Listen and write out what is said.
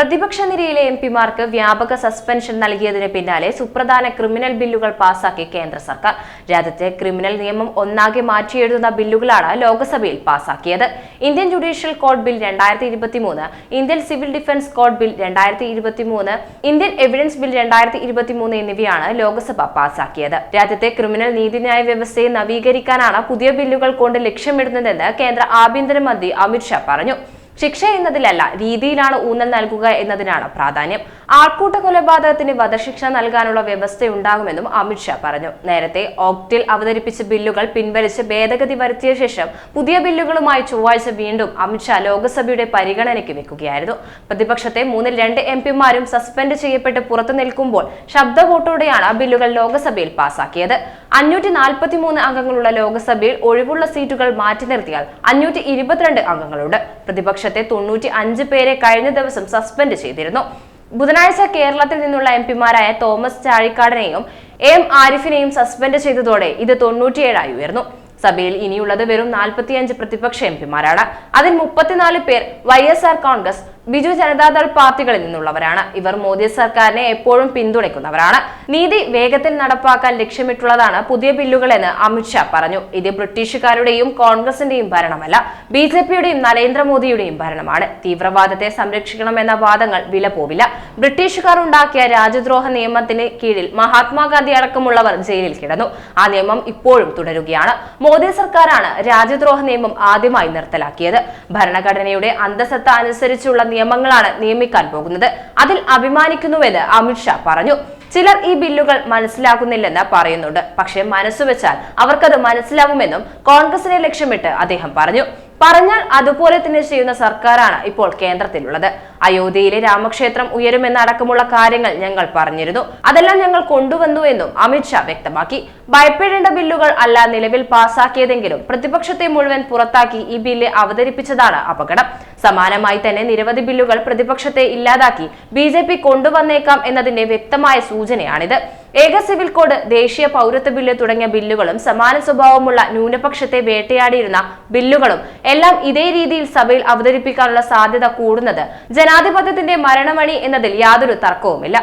പ്രതിപക്ഷ നിരയിലെ എം പിമാർക്ക് വ്യാപക സസ്പെൻഷൻ നൽകിയതിന് പിന്നാലെ സുപ്രധാന ക്രിമിനൽ ബില്ലുകൾ പാസാക്കി കേന്ദ്ര സർക്കാർ. രാജ്യത്തെ ക്രിമിനൽ നിയമം ഒന്നാകെ മാറ്റിയെഴുതുന്ന ബില്ലുകളാണ് ലോക്സഭയിൽ പാസാക്കിയത്. ഇന്ത്യൻ ജുഡീഷ്യൽ കോഡ് ബിൽ രണ്ടായിരത്തി ഇരുപത്തിമൂന്ന് Indian civil defence code bill രണ്ടായിരത്തി ഇരുപത്തിമൂന്ന് ഇന്ത്യൻ എവിഡൻസ് ബിൽ രണ്ടായിരത്തി ഇരുപത്തിമൂന്ന് എന്നിവയാണ് ലോക്സഭ പാസാക്കിയത്. രാജ്യത്തെ ക്രിമിനൽ നീതിന്യായ വ്യവസ്ഥയെ നവീകരിക്കാനാണ് പുതിയ ബില്ലുകൾ കൊണ്ട് ലക്ഷ്യമിടുന്നതെന്ന് കേന്ദ്ര ആഭ്യന്തരമന്ത്രി അമിത്ഷാ പറഞ്ഞു. ശിക്ഷ എന്നതിലല്ല രീതിയിലാണ് ഊന്നൽ നൽകുക എന്നതിനാണ് പ്രാധാന്യം. ആൾക്കൂട്ട കൊലപാതകത്തിന് വധശിക്ഷ നൽകാനുള്ള വ്യവസ്ഥയുണ്ടാകുമെന്നും അമിത്ഷാ പറഞ്ഞു. നേരത്തെ ഓക്ടിൽ അവതരിപ്പിച്ച ബില്ലുകൾ പിൻവലിച്ച് ഭേദഗതി വരുത്തിയ ശേഷം പുതിയ ബില്ലുകളുമായി ചൊവ്വാഴ്ച വീണ്ടും അമിത്ഷാ ലോക്സഭയുടെ പരിഗണനയ്ക്ക് വെക്കുകയായിരുന്നു. പ്രതിപക്ഷത്തെ മൂന്നിൽ രണ്ട് എം പിമാരും സസ്പെൻഡ് ചെയ്യപ്പെട്ട് പുറത്തു നിൽക്കുമ്പോൾ ശബ്ദ വോട്ടോടെയാണ് ബില്ലുകൾ ലോക്സഭയിൽ പാസാക്കിയത്. അഞ്ഞൂറ്റി നാൽപ്പത്തിമൂന്ന് അംഗങ്ങളുള്ള ലോക്സഭയിൽ ഒഴിവുള്ള സീറ്റുകൾ മാറ്റി നിർത്തിയാൽ അഞ്ഞൂറ്റി ഇരുപത്തിരണ്ട് അംഗങ്ങളുണ്ട് പ്രതിപക്ഷത്തെ തൊണ്ണൂറ്റി അഞ്ച് പേരെ കഴിഞ്ഞ ദിവസം സസ്പെൻഡ് ചെയ്തിരുന്നു. ബുധനാഴ്ച കേരളത്തിൽ നിന്നുള്ള എം പിമാരായ തോമസ് ചാഴിക്കാടനെയും എം ആരിഫിനെയും സസ്പെൻഡ് ചെയ്തതോടെ ഇത് തൊണ്ണൂറ്റിയേഴായി ഉയർന്നു. സഭയിൽ ഇനിയുള്ളത് വെറും നാൽപ്പത്തിയഞ്ച് പ്രതിപക്ഷ എം പിമാരാണ്. അതിൽ മുപ്പത്തിനാല് പേർ വൈ കോൺഗ്രസ് ബിജു ജനതാദൾ പാർട്ടികളിൽ നിന്നുള്ളവരാണ്. ഇവർ മോദി സർക്കാരിനെ എപ്പോഴും പിന്തുണയ്ക്കുന്നവരാണ്. നീതി വേഗത്തിൽ നടപ്പാക്കാൻ ലക്ഷ്യമിട്ടുള്ളതാണ് പുതിയ ബില്ലുകളെന്ന് അമിത്ഷാ പറഞ്ഞു. ഇത് ബ്രിട്ടീഷുകാരുടെയും കോൺഗ്രസിന്റെയും ഭരണമല്ല ബി ജെ പിയുടെയും നരേന്ദ്രമോദിയുടെയും ഭരണമാണ്. തീവ്രവാദത്തെ സംരക്ഷിക്കണമെന്ന വാദങ്ങൾ വില പോവില്ല ബ്രിട്ടീഷുകാർ ഉണ്ടാക്കിയ രാജ്യദ്രോഹ നിയമത്തിന് കീഴിൽ മഹാത്മാഗാന്ധി അടക്കമുള്ളവർ ജയിലിൽ കിടന്നു. ആ നിയമം ഇപ്പോഴും തുടരുകയാണ്. മോദി സർക്കാരാണ് രാജ്യദ്രോഹ നിയമം ആദ്യമായി നിർത്തലാക്കിയത്. ഭരണഘടനയുടെ അന്തസത്ത അനുസരിച്ചുള്ള നിയമങ്ങളാണ് നിയമിക്കാൻ പോകുന്നത്. അതിൽ അഭിമാനിക്കുന്നുവെന്ന് അമിത്ഷാ പറഞ്ഞു. ചിലർ ഈ ബില്ലുകൾ മനസ്സിലാക്കുന്നില്ലെന്ന് പറയുന്നുണ്ട്. പക്ഷേ മനസ്സുവെച്ചാൽ അവർക്കത് മനസ്സിലാവുമെന്നും കോൺഗ്രസിനെ ലക്ഷ്യമിട്ട് അദ്ദേഹം പറഞ്ഞു. പറഞ്ഞാൽ അതുപോലെ തന്നെ ചെയ്യുന്ന സർക്കാരാണ് ഇപ്പോൾ കേന്ദ്രത്തിലുള്ളത്. അയോധ്യയിലെ രാമക്ഷേത്രം ഉയരുമെന്നടക്കമുള്ള കാര്യങ്ങൾ ഞങ്ങൾ പറഞ്ഞിരുന്നു. അതെല്ലാം ഞങ്ങൾ കൊണ്ടുവന്നു എന്നും അമിത്ഷാ വ്യക്തമാക്കി. ഭയപ്പെടേണ്ട ബില്ലുകൾ അല്ല നിലവിൽ പാസാക്കിയതെങ്കിലും പ്രതിപക്ഷത്തെ മുഴുവൻ പുറത്താക്കി ഈ ബില്ല് അവതരിപ്പിച്ചതാണ് അപകടം. സമാനമായി തന്നെ നിരവധി ബില്ലുകൾ പ്രതിപക്ഷത്തെ ഇല്ലാതാക്കി ബി ജെ പി കൊണ്ടുവന്നേക്കാം എന്നതിന്റെ വ്യക്തമായ സൂചനയാണിത്. ഏക സിവിൽ കോഡ് ദേശീയ പൗരത്വ ബില്ല് തുടങ്ങിയ ബില്ലുകളും സമാന സ്വഭാവമുള്ള ന്യൂനപക്ഷത്തെ വേട്ടയാടിയിരുന്ന ബില്ലുകളും എല്ലാം ഇതേ രീതിയിൽ സഭയിൽ അവതരിപ്പിക്കാനുള്ള സാധ്യത കൂടുന്നത് ജനാധിപത്യത്തിന്റെ മരണമണി എന്നതിൽ യാതൊരു തർക്കവുമില്ല.